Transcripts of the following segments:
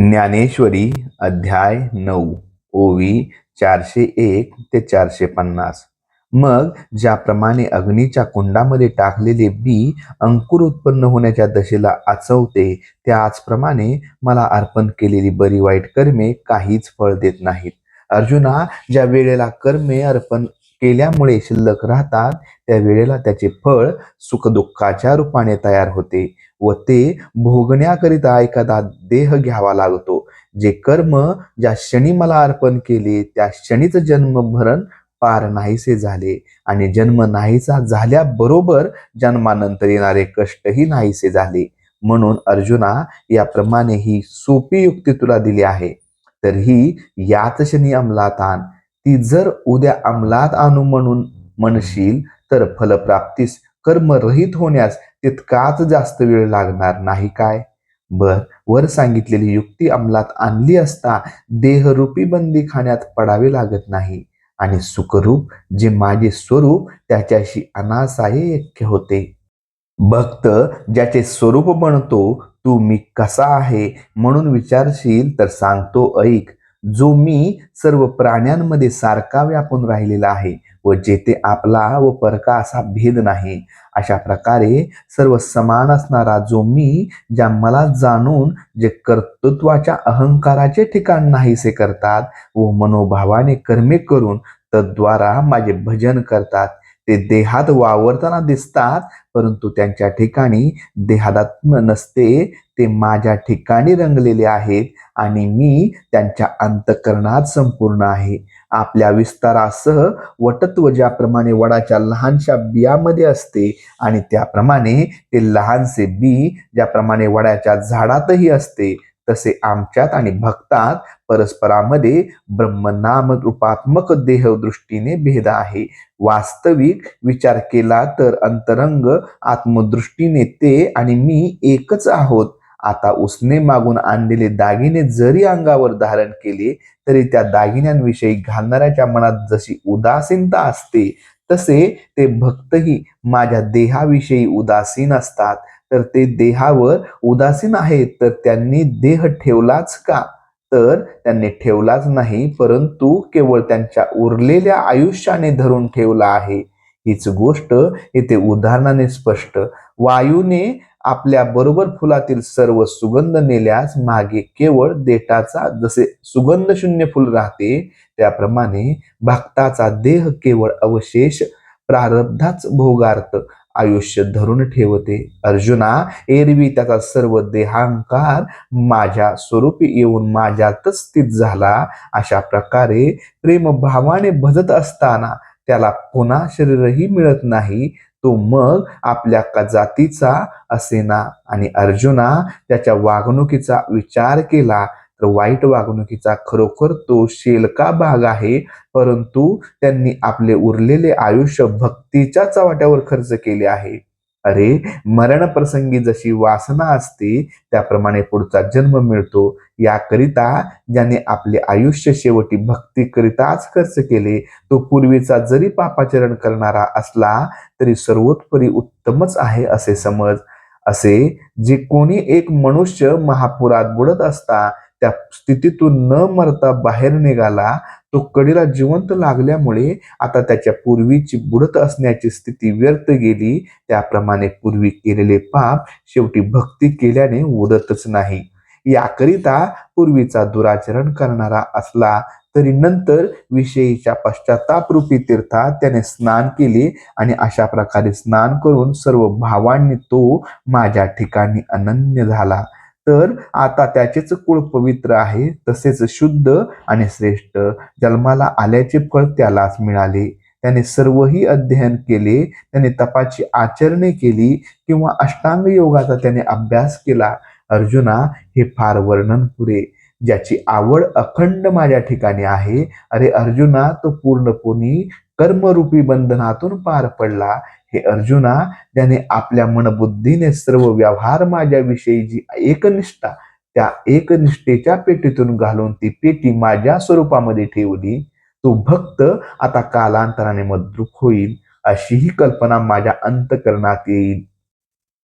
ज्ञानेश्वरी अध्याय नऊ ओवी चारशे एक ते चारशे पन्नास. मग ज्याप्रमाणे अग्नीच्या कुंडामध्ये टाकलेले बी अंकुर उत्पन्न होण्याच्या दशेला आचवते त्याचप्रमाणे मला अर्पण केलेली बरी वाईट कर्मे काहीच फळ देत नाहीत. अर्जुना ज्या वेळेला कर्मे अर्पण केल्यामुळे शिल्लक राहतात त्या वेळेला त्याचे फळ सुखदुःखाच्या रूपाने तयार होते. व ते भोगण्याकरिता एखादा देह घ्यावा लागतो. जे कर्म ज्या क्षणी मला अर्पण केले त्या क्षणीच जन्मभरण पार नाहीसे झाले. आणि जन्म नाहीसा झाल्याबरोबर जन्मानंतर येणारे कष्टही नाहीसे झाले. म्हणून अर्जुना याप्रमाणे ही सोपी युक्ती तुला दिली आहे. तर ही याच क्षणी अंमलात आण. ती जर उद्या अंमलात आणू म्हणून म्हणशील तर फलप्राप्तीस कर्मरहित होण्यास तितकाच जास्त वेळ लागणार नाही काय? बर वर सांगितलेली युक्ती अंमलात आणली असता देहरूपी बंदी खाण्यात पडावे लागत नाही. आणि सुखरूप जे माझे स्वरूप त्याच्याशी अनासाय ऐक्य होते. भक्त ज्याचे स्वरूप बनतो तू मी कसा आहे म्हणून विचारशील तर सांगतो ऐक. जो मी सर्व प्राण्यांमध्ये सारखा व्यापून राहिलेला आहे व जेथे आपला व परका असा भेद नाही अशा प्रकारे सर्व समान असणारा जो मी ज्या मला जाणून जे कर्तृत्वाच्या अहंकाराचे ठिकाण नाहीसे करतात व मनोभावाने कर्मे करून तद्वारा माझे भजन करतात. ते देहात वावरताना दिसतात परंतु त्यांच्या ठिकाणी देहादात्म नसते. ते माझ्या ठिकाणी रंगलेले आहेत आणि मी त्यांच्या अंतकरणात संपूर्ण आहे. आपल्या विस्तारासह वटत्व ज्याप्रमाणे वडाच्या लहानशा बियामध्ये असते आणि त्याप्रमाणे ते लहानसे बी ज्याप्रमाणे वडाच्या झाडातही असते तसे आमच्यात आणि भक्तात परस्परामध्ये ब्रह्मनाम रूपात्मक देहदृष्टीने भेद आहे. वास्तविक विचार केला तर अंतरंग आत्मदृष्टीने ते आणि मी एकच आहोत. आता उसने मागून आणलेले दागिने जरी अंगावर धारण केले तरी त्या दागिन्यांविषयी घालणाऱ्याच्या मनात जशी उदासीनता असते तसे ते भक्तही माझ्या देहाविषयी उदासीन असतात. तर ते देहावर उदासीन आहेत तर त्यांनी देह ठेवलाच का? तर त्यांनी ठेवलाच नाही परंतु केवळ त्यांच्या उरलेल्या आयुष्याने धरून ठेवला आहे. हीच गोष्ट इथे उदाहरणाने स्पष्ट. वायूने आपल्या बरोबर फुलातील सर्व सुगंध नेल्यास मागे केवळ देठाचा जसे सुगंध शून्य फुल राहते त्याप्रमाणे भक्ताचा देह केवळ अवशेष प्रारब्धाच भोगार्थ आयुष्य धरून ठेवते. अर्जुना एरवी त्याचा सर्व देहांकार माझ्या स्वरूपी येऊन माझ्यातच स्थित झाला. अशा प्रकारे प्रेमभावाने भजत असताना त्याला पुन्हा शरीरही मिळत नाही. तो मग आपल्या जातीचा असेना आणि अर्जुना त्याच्या वागणुकीचा विचार केला. तर वाईट वागणुकीचा खरोखर तो शेलका भाग आहे. परंतु त्यांनी आपले उरलेले आयुष्य भक्तीच्या चवाट्यावर खर्च केले आहे. अरे मरण प्रसंगी जशी वासना असते त्याप्रमाणे पुढचा जन्म मिळतो. याकरिता ज्याने आपले आयुष्य शेवटी भक्तीकरिताच खर्च केले तो पूर्वीचा जरी पापाचरण करणारा असला तरी सर्वोत्परी उत्तमच आहे असे समज. असे जे कोणी एक मनुष्य महापुरात बुडत असता त्या स्थितीतून न मरता बाहेर निघाला तो कडीला जिवंत लागल्यामुळे आता त्याच्या पूर्वीची बुडत असण्याची स्थिती व्यर्थ गेली. त्याप्रमाणे पूर्वी केलेले पाप शेवटी भक्ती केल्याने उदतच नाही. याकरिता पूर्वीचा दुराचरण करणारा असला तरी नंतर विषयीच्या पश्चातापरूपी तीर्थात त्याने स्नान केले आणि अशा प्रकारे स्नान करून सर्व भावांनी तो माझ्या ठिकाणी अनन्य झाला. तर आता त्याचेच कुळ पवित्र आहे तसेच शुद्ध आणि श्रेष्ठ. जन्माला आल्याचे फळ त्यालाच मिळाले. त्याने सर्वही अध्ययन केले त्याने तपाची आचरणे केली किंवा अष्टांग योगाचा त्याने अभ्यास केला. अर्जुना हे फार वर्णन पुरे ज्याची आवड अखंड माझ्या ठिकाणी आहे. अरे अर्जुना तो पूर्णपणे कर्मरूपी बंधनातून पार पडला. हे अर्जुना ज्याने आपल्या मनबुद्धीने सर्व व्यवहार माझ्याविषयी जी एकनिष्ठा त्या एकनिष्ठेच्या पेटीतून घालून ती पेटी माझ्या स्वरूपामध्ये ठेवली. तो भक्त आता कालांतराने मद्रुक होईल अशी ही कल्पना माझ्या अंतकरणात येईल.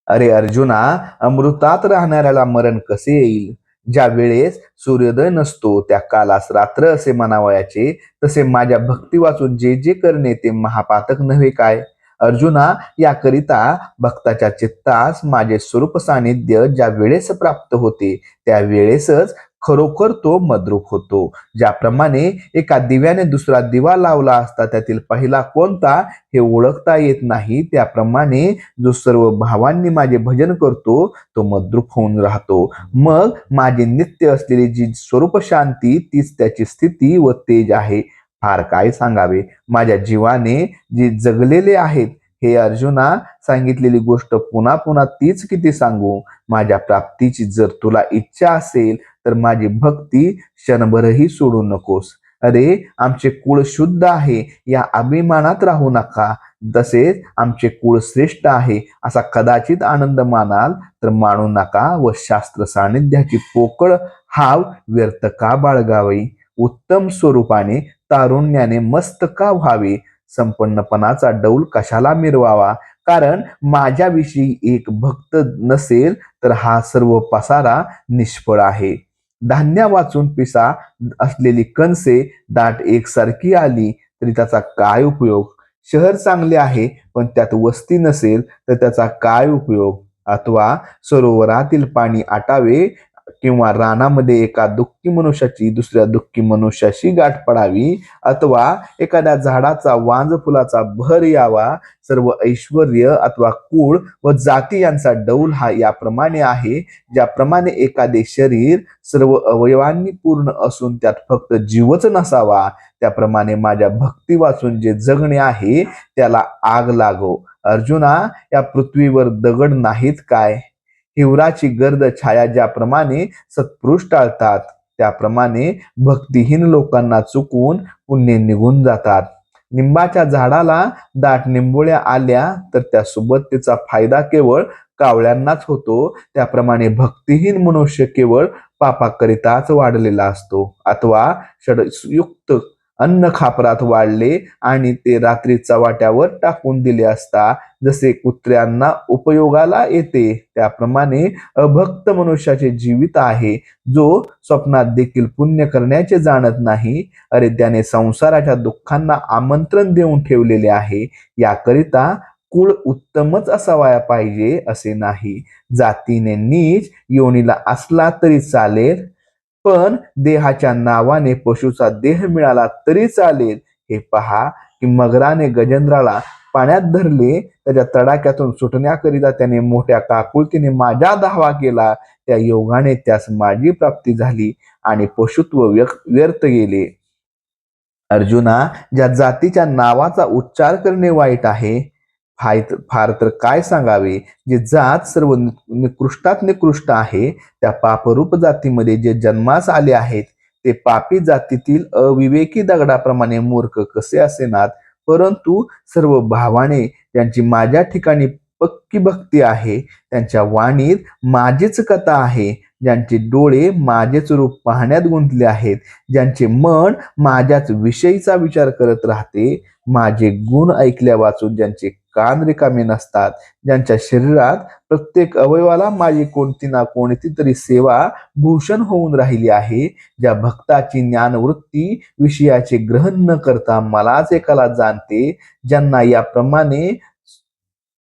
अरे अर्जुना अमृतात राहणाऱ्याला मरण कसे येईल? ज्या वेळेस सूर्योदय नसतो त्या कालास रात्र असे म्हणावयाचे तसे माझ्या भक्ती वाचून जे जे करणे ते महापातक नव्हे काय? अर्जुना याकरिता भक्ताच्या चित्तास माझे स्वरूप सानिध्य ज्या वेळेस प्राप्त होते त्या वेळेसच खरोखर तो मद्रुक होतो. ज्याप्रमाणे एका दिव्याने दुसरा दिवा लावला असता त्यातील पहिला कोणता हे ओळखता येत नाही. त्याप्रमाणे जो सर्व भावांनी माझे भजन करतो तो मद्रुक होऊन राहतो. मग माझी नित्य असलेली जी स्वरूप शांती तीच त्याची स्थिती व तेज आहे. फार काय सांगावे? माझ्या जीवाने जे जगलेले आहेत हे अर्जुना सांगितलेली गोष्ट पुन्हा पुन्हा तीच किती सांगू? माझ्या प्राप्तीची जर तुला इच्छा असेल तर माझी भक्ती क्षणभरही सोडू नकोस. अरे आमचे कुळ शुद्ध आहे या अभिमानात राहू नका. तसेच आमचे कुळ श्रेष्ठ आहे असा कदाचित आनंद मानाल तर मानू नका व शास्त्र सानिध्याची पोकळ हाव व्यर्थ का बाळगावी? उत्तम स्वरूपाने तारुण्याने मस्त का व्हावे? संपन्नपणाचा डौल कशाला मिरवावा? कारण माझ्याविषयी एक भक्त नसेल तर हा सर्व पसारा निष्फळ आहे. धान्य वाचून पिसा असलेली कणसे दाट एकसारखी आली तरी त्याचा काय उपयोग? शहर चांगले आहे पण त्यात वस्ती नसेल तर त्याचा काय उपयोग? अथवा सरोवरातील पाणी आटावे किंवा रानामध्ये एका दुःखी मनुष्याची दुसऱ्या दुःखी मनुष्याशी गाठ पडावी अथवा एखाद्या झाडाचा वांज फुलाचा भर यावा. सर्व ऐश्वर अथवा कुळ व जाती यांचा डौल हा याप्रमाणे आहे ज्याप्रमाणे एखादे शरीर सर्व अवयवांनी पूर्ण असून त्यात फक्त जीवच नसावा. त्याप्रमाणे माझ्या भक्ती वाचून जे जगणे आहे त्याला आग लागो. अर्जुना या पृथ्वीवर दगड नाहीत काय? हिवराची गर्द छाया ज्याप्रमाणे सत्पुरुष टाळतात त्याप्रमाणे भक्तिहीन लोकांना चुकून पुण्य निघून जातात. निंबाच्या झाडाला दाट निंबोळ्या आल्या तर त्यासोबत त्याचा फायदा केवळ कावळ्यांनाच होतो. त्याप्रमाणे भक्तिहीन मनुष्य केवळ पापाकरिताच वाढलेला असतो. अथवा षडयुक्त अन्न खापरात वाढले आणि ते रात्री चवाट्यावर टाकून दिले असता जसे कुत्र्यांना उपयोगाला येते त्याप्रमाणे अभक्त मनुष्याचे जीवित आहे जो स्वप्नात देखील पुण्य करण्याचे जाणत नाही. अरे त्याने संसाराच्या दुःखांना आमंत्रण देऊन ठेवलेले आहे याकरिता कुळ उत्तमच असावाया पाहिजे असे नाही. जातीने नीच योनीला असला तरी चालेल. पण देहाच्या नावाने पशुचा देह मिळाला तरी चालेल. हे पहा की मगराने गजेंद्राला पाण्यात धरले त्याच्या तडाख्यातून सुटण्याकरिता त्याने मोठ्या काकुळतीने माझा धावा केला. त्या योगाने त्यास माझी प्राप्ती झाली आणि पशुत्व व्यर्थ गेले. अर्जुना ज्या जातीच्या नावाचा उच्चार करणे वाईट आहे फाय फार तर काय सांगावे? जे जात सर्व निकृष्टात निकृष्ट आहे त्या पापरूप जातीमध्ये जे जन्मास आले आहेत ते पापी जातीतील अविवेकी दगडाप्रमाणे मूर्ख कसे असेनात? परंतु सर्व भावाने त्यांची माझ्या ठिकाणी पक्की भक्ती आहे त्यांच्या वाणीत माझीच कथा आहे. ज्यांचे डोळे माझेच रूप पाहण्यात गुंतले आहेत ज्यांचे मन माझ्याच विषयीचा विचार करत राहते माझे गुण ऐकल्या वाचून ज्यांचे कान रिकामे नसतात ज्यांच्या शरीरात प्रत्येक अवयवाला माझी कोणती ना कोणती तरी सेवा भूषण होऊन राहिली आहे ज्या भक्ताची ज्ञानवृत्ती विषयाचे ग्रहण न करता मलाच एकाला जाणते ज्यांना याप्रमाणे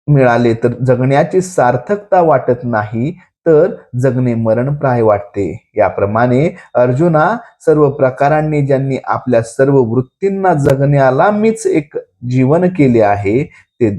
मिळाले तर जगण्याची सार्थकता वाटत नाही तर जगणे मरणप्राय वाटते. याप्रमाणे अर्जुना सर्व प्रकारांनी ज्यांनी आपल्या सर्व वृत्तींना जगण्याला मीच एक जीवन केले आहे ते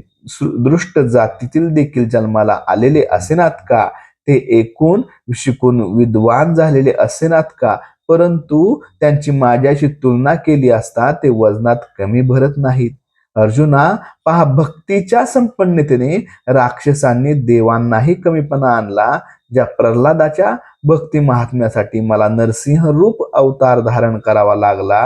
दृष्ट जातीतील देखील जन्माला आलेले असेनात का? ते एकूण शिकून विद्वान झालेले असेनात का? परंतु त्यांची माझ्याशी तुलना केली असता ते वजनात कमी भरत नाहीत. अर्जुना पहा भक्तीच्या संपन्नतेने राक्षसांनी देवांनाही कमीपणा आणला ज्या प्रल्हादाच्या भक्ती महात्म्यासाठी मला नरसिंह रूप अवतार धारण करावा लागला